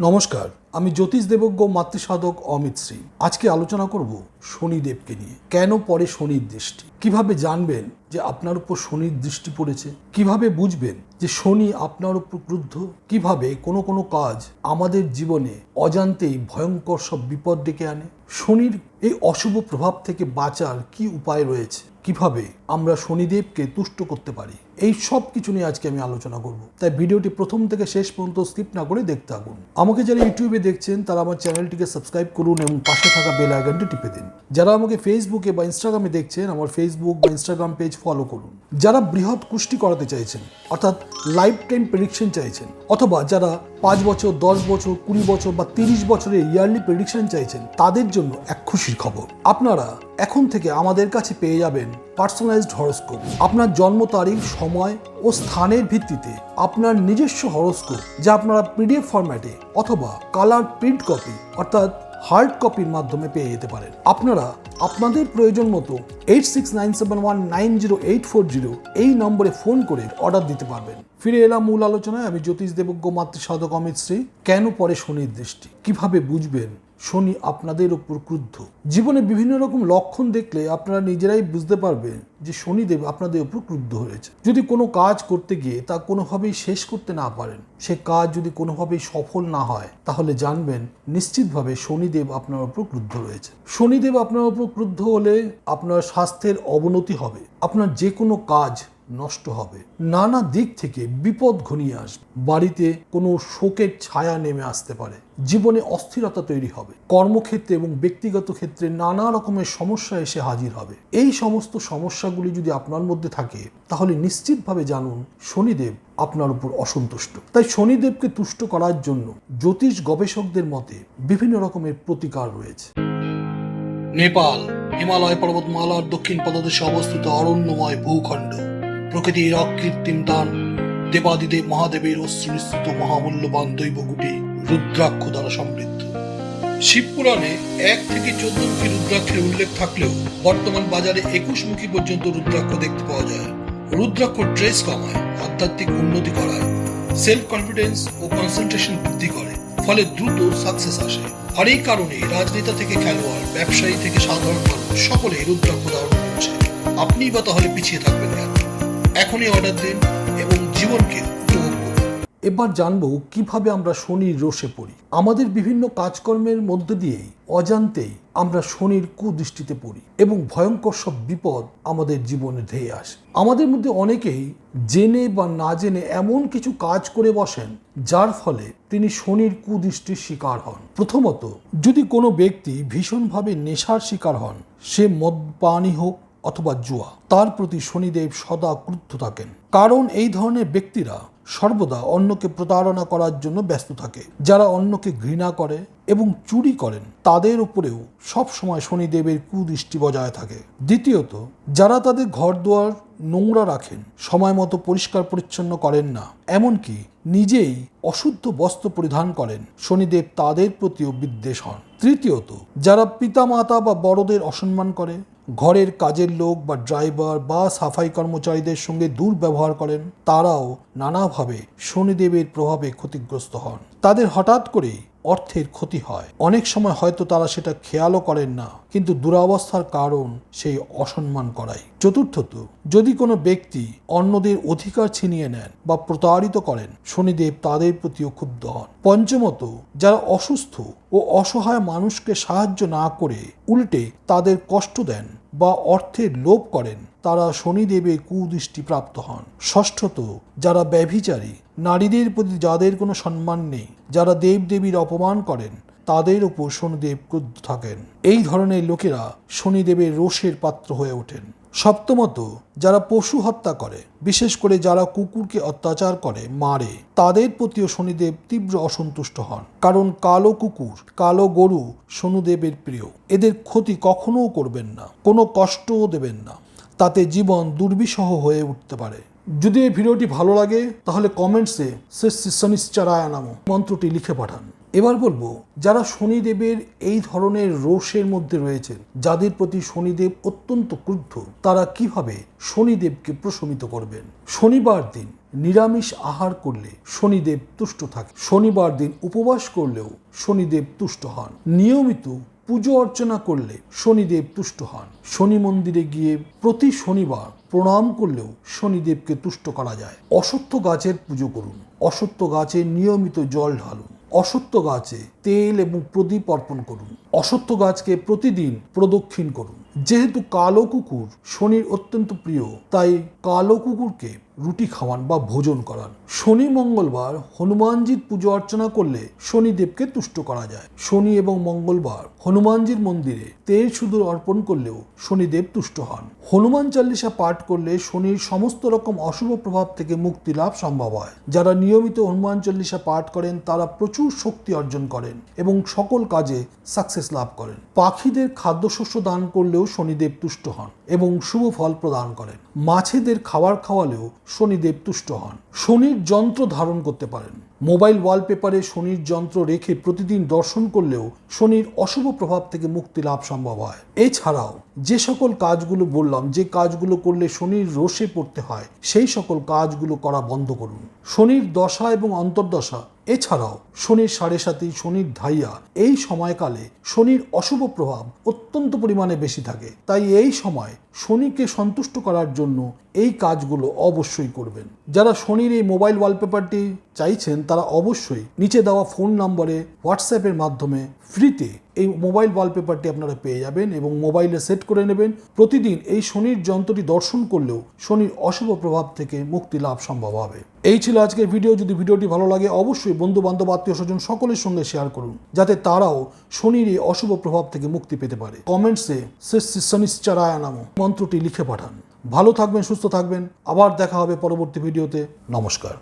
নমস্কার, আমি জ্যোতিষ দেবজ্ঞ মাতৃসাধক অমিত শ্রী। আজকে আলোচনা করব শনিদেবকে নিয়ে। কেন পড়ে শনির দৃষ্টি? কীভাবে জানবেন যে আপনার উপর শনির দৃষ্টি পড়েছে? কীভাবে বুঝবেন যে শনি আপনার উপর ক্রুদ্ধ? কীভাবে কোনো কোনো কাজ আমাদের জীবনে অজান্তেই ভয়ঙ্কর সব বিপদ ডেকে আনে? শনির এই অশুভ প্রভাব থেকে বাঁচার কি উপায় রয়েছে? কীভাবে আমরা শনিদেবকে তুষ্ট করতে পারি? এই সব কিছু নিয়ে আজকে আমি আলোচনা করব। তাই ভিডিওটি প্রথম থেকে শেষ পর্যন্ত স্কিপ না করে দেখতে থাকুন। আমাকে যারা ইউটিউবে দেখছেন, তারা আমার চ্যানেলটিকে সাবস্ক্রাইব করুন এবং পাশে থাকা বেল আইকনটি টিপে দিন। যারা আমাকে ফেসবুকে বা ইনস্টাগ্রামে দেখছেন, আমার ফেসবুক বা ইনস্টাগ্রাম পেজ ফলো করুন। যারা বৃহৎ কুষ্টি করাতে চাইছেন, অর্থাৎ লাইফ টাইম প্রেডিকশন চাইছেন, অথবা যারা পাঁচ বছর, দশ বছর, কুড়ি বছর বা তিরিশ বছরের ইয়ারলি প্রেডিকশন চাইছেন, তাদের জন্য এক খুশির খবর। আপনারা এখন থেকে আমাদের কাছে পেয়ে যাবেন পার্সোনালাইজড হরস্কোপ আপনার জন্ম তারিখ সময় ও স্থানের ভিত্তিতে আপনার নিজস্ব হরস্কোপ, যা আপনারা পিডিএফ ফরম্যাটে অথবা কালার প্রিন্ট কপি, অর্থাৎ হার্ড কপির মাধ্যমে পেয়ে যেতে পারেন। আপনারা আপনাদের প্রয়োজন মতো eight six nine seven one nine zero eight four zero এই নম্বরে ফোন করে অর্ডার দিতে পারবেন। ফিরে এলাম মূল আলোচনায়। আমি জ্যোতিষ দেবজ্ঞ মাতৃ সাধক অমিত শ্রী। কেন পরে শনির দৃষ্টি? কীভাবে বুঝবেন? শনি আপনাদের উপর ক্রুদ্ধ। জীবনে বিভিন্ন রকম লক্ষণ দেখলে আপনারা নিজেরাই বুঝতে পারবেন যে শনিদেব আপনাদের উপর ক্রুদ্ধ হয়েছে। যদি কোনো কাজ করতে গিয়ে তা কোনোভাবেই শেষ করতে না পারেন, সে কাজ যদি কোনোভাবেই সফল না হয়, তাহলে জানবেন নিশ্চিতভাবে শনিদেব আপনার উপর ক্রুদ্ধ রয়েছে। শনিদেব আপনার উপর ক্রুদ্ধ হলে আপনার স্বাস্থ্যের অবনতি হবে। আপনার যে কোনো কাজ নষ্ট হবে। নানা দিক থেকে বিপদ ঘনিয়ে আসবে। বাড়িতে কোনো শোকের ছায়া নেমে আসতে পারে। জীবনে অস্থিরতা তৈরি হবে। কর্মক্ষেত্রে এবং ব্যক্তিগত ক্ষেত্রে নানা রকমের সমস্যা এসে হাজির হবে। এই সমস্ত সমস্যাগুলি যদি আপনার মধ্যে থাকে, তাহলে নিশ্চিতভাবে জানুন শনিদেব আপনার উপর অসন্তুষ্ট। তাই শনিদেবকে তুষ্ট করার জন্য জ্যোতিষ গবেষকদের মতে বিভিন্ন রকমের প্রতিকার রয়েছে। নেপাল, হিমালয় পর্বতমালার দক্ষিণ পদদেশে অবস্থিত অরণ্যময় ভূখণ্ড। প্রকৃতির অকৃত্রিম দান। দেবাদিদেব মহাদেবের অশ্রুনিশ্চিত মহামূল্যবান দৈবগুটি রুদ্রাক্ষ দ্বারা সমৃদ্ধ। শিবপুরাণে এক থেকে চোদ্দ রুদ্রাক্ষের উল্লেখ থাকলেও বর্তমান বাজারে একুশ মুখী পর্যন্ত রুদ্রাক্ষ দেখতে পাওয়া যায়। রুদ্রাক্ষ ট্রেস কমায়, আধ্যাত্মিক উন্নতি করায় সেলফ কনফিডেন্স ও কনসেন্ট্রেশন বৃদ্ধি করে, ফলে দ্রুত সাকসেস আসে। আর এই কারণে রাজনেতা থেকে খেলোয়াড়, ব্যবসায়ী থেকে সাধারণ মানুষ সকলে রুদ্রাক্ষ ধারণ করছে। আপনিই বা তাহলে পিছিয়ে থাকবেন কেন? এখনই অর্ডার দিন এবং জীবনকে এবার জানব কীভাবে আমরা শনির রোষে পড়ি। আমাদের বিভিন্ন কাজকর্মের মধ্য দিয়েই, অজান্তেই আমরা শনির কুদৃষ্টিতে পড়ি এবং ভয়ঙ্কর সব বিপদ আমাদের জীবনে ধেয়ে আসে। আমাদের মধ্যে অনেকেই জেনে বা না জেনে এমন কিছু কাজ করে বসেন, যার ফলে তিনি শনির কুদৃষ্টির শিকার হন। প্রথমত, যদি কোনো ব্যক্তি ভীষণভাবে নেশার শিকার হন, সে মদপানি হোক অথবা জুয়া, তার প্রতি শনিদেব সদা ক্রুদ্ধ থাকেন। কারণ এই ধরনের ব্যক্তিরা সর্বদা অন্যকে প্রতারণা করার জন্য ব্যস্ত থাকে। যারা অন্যকে ঘৃণা করে এবং চুরি করেন, তাদের উপরেও সব সময় শনিদেবের কুদৃষ্টি বজায় থাকে। দ্বিতীয়ত, যারা তাদের ঘর দুয়ার নোংরা রাখেন, সময় মতো পরিষ্কার পরিচ্ছন্ন করেন না। এমনকি নিজেই অশুদ্ধ বস্ত্র পরিধান করেন, শনিদেব তাদের প্রতিও বিদ্বেষ হন। তৃতীয়ত, যারা পিতামাতা বা বড়দের অসম্মান করে ঘরের কাজের লোক বা ড্রাইভার বা সাফাই কর্মচারীদের সঙ্গে দুর্ব্যবহার করেন, তারাও নানাভাবে শনিদেবের প্রভাবে ক্ষতিগ্রস্ত হন। তাদের হঠাৎ করেই অর্থের ক্ষতি হয়। অনেক সময় হয়তো তারা সেটা খেয়ালও করেন না, কিন্তু দুরাবস্থার কারণ সেই অসম্মান করাই। চতুর্থত, যদি কোনো ব্যক্তি অন্যদের অধিকার ছিনিয়ে নেন বা প্রতারিত করেন, শনিদেব তাদের প্রতিও ক্ষুব্ধ হন পঞ্চমত, যারা অসুস্থ ও অসহায় মানুষকে সাহায্য না করে উল্টে তাদের কষ্ট দেন বা অর্থের লোভ করেন, তারা শনিদেবের কুদৃষ্টি প্রাপ্ত হন। ষষ্ঠত, যারা ব্যভিচারী নারীদের প্রতি যাদের কোনো সম্মান নেই, যারা দেবদেবীর অপমান করেন, তাদের উপর শনিদেব ক্রুদ্ধ থাকেন। এই ধরনের লোকেরা শনিদেবের রোষের পাত্র হয়ে ওঠেন। সপ্তমত, যারা পশু হত্যা করে, বিশেষ করে যারা কুকুরকে অত্যাচার করে, মারে, তাদের প্রতিও শনিদেব তীব্র অসন্তুষ্ট হন। কারণ কালো কুকুর, কালো গরু শনুদেবের প্রিয়। এদের ক্ষতি কখনোও করবেন না, কোনো কষ্টও দেবেন না। তাতে জীবন দুর্বিষহ হয়ে উঠতে পারে। যদি এই ভিডিওটি ভালো লাগে, তাহলে কমেন্টসে সে শনিশ্চারায় নামো মন্ত্রটি লিখে পাঠান। এবার বলব, যারা শনিদেবের এই ধরনের রোষের মধ্যে রয়েছেন, যাদের প্রতি শনিদেব অত্যন্ত ক্রুদ্ধ, তারা কীভাবে শনিদেবকে প্রশমিত করবেন? শনিবার দিন নিরামিষ আহার করলে শনিদেব তুষ্ট থাকে। শনিবার দিন উপবাস করলেও শনিদেব তুষ্ট হন। নিয়মিত পুজো অর্চনা করলে শনিদেব তুষ্ট হন। শনি মন্দিরে গিয়ে প্রতি শনিবার প্রণাম করলেও শনিদেবকে তুষ্ট করা যায়। অসত্য গাছের পুজো করুন। অসত্য গাছে নিয়মিত জল ঢালুন। অসত্য গাছে তেল এবং প্রদীপ অর্পণ করুন। অসত্য গাছকে প্রতিদিন প্রদক্ষিণ করুন। যেহেতু কালো কুকুর শনির অত্যন্ত প্রিয়, তাই কালো কুকুরকে রুটি খাওয়ান বা ভোজন করান। শনি মঙ্গলবার হনুমানজির পুজো অর্চনা করলে শনিদেবকে তুষ্ট করা যায়। শনি এবং মঙ্গলবার হনুমানজির মন্দিরে তেল সুদূর অর্পণ করলেও শনিদেব তুষ্ট হন। হনুমান চাল্লিশা পাঠ করলে শনির সমস্ত রকম অশুভ প্রভাব থেকে মুক্তি লাভ সম্ভব হয়। যারা নিয়মিত হনুমান চল্লিশা পাঠ করেন, তারা প্রচুর শক্তি অর্জন করেন। এবং সকল কাজে সাকসেস লাভ করেন। পাখিদের খাদ্যশস্য দান করলেও শনিদেব তুষ্ট হন এবং শুভ ফল প্রদান করেন। মাছেদের খাবার খাওয়ালেও শনিদেব তুষ্ট হন। শনির যন্ত্র ধারণ করতে পারেন। মোবাইল ওয়ালপেপারে শনির যন্ত্র রেখে প্রতিদিন দর্শন করলেও শনির অশুভ প্রভাব থেকে মুক্তি লাভ সম্ভব হয়। এছাড়াও যে সকল কাজগুলো বললাম, যে কাজগুলো করলে শনির রোষে পড়তে হয়, সেই সকল কাজগুলো করা বন্ধ করুন। শনির দশা এবং অন্তর্দশা, এছাড়াও শনির সাড়ে সাথী শনির ধাইয়া, এই সময়কালে শনির অশুভ প্রভাব অত্যন্ত পরিমাণে বেশি থাকে। তাই এই সময় শনিকে সন্তুষ্ট করার জন্য এই কাজগুলো অবশ্যই করবেন। যারা শনির এই মোবাইল ওয়ালপেপারটি চাইছেন, তারা অবশ্যই নিচে দেওয়া ফোন নম্বরে হোয়াটসঅ্যাপের মাধ্যমে ফ্রিতে এই মোবাইল ওয়ালপেপারটি আপনারা পেয়ে যাবেন এবং মোবাইলে সেট করে নেবেন। প্রতিদিন এই শনির যন্ত্রটি দর্শন করলেও শনির অশুভ প্রভাব থেকে মুক্তি লাভ সম্ভব হবে। এই ছিল আজকের ভিডিও যদি ভিডিওটি ভালো লাগে, অবশ্যই বন্ধু বান্ধব আত্মীয় স্বজন সকলের সঙ্গে শেয়ার করুন, যাতে তারাও শনির এই অশুভ প্রভাব থেকে মুক্তি পেতে পারে। কমেন্টসে শনিশ্চারায় নাম মন্ত্রটি লিখে পাঠান। ভালো থাকবেন, সুস্থ থাকবেন। আবার দেখা হবে পরবর্তী ভিডিওতে নমস্কার।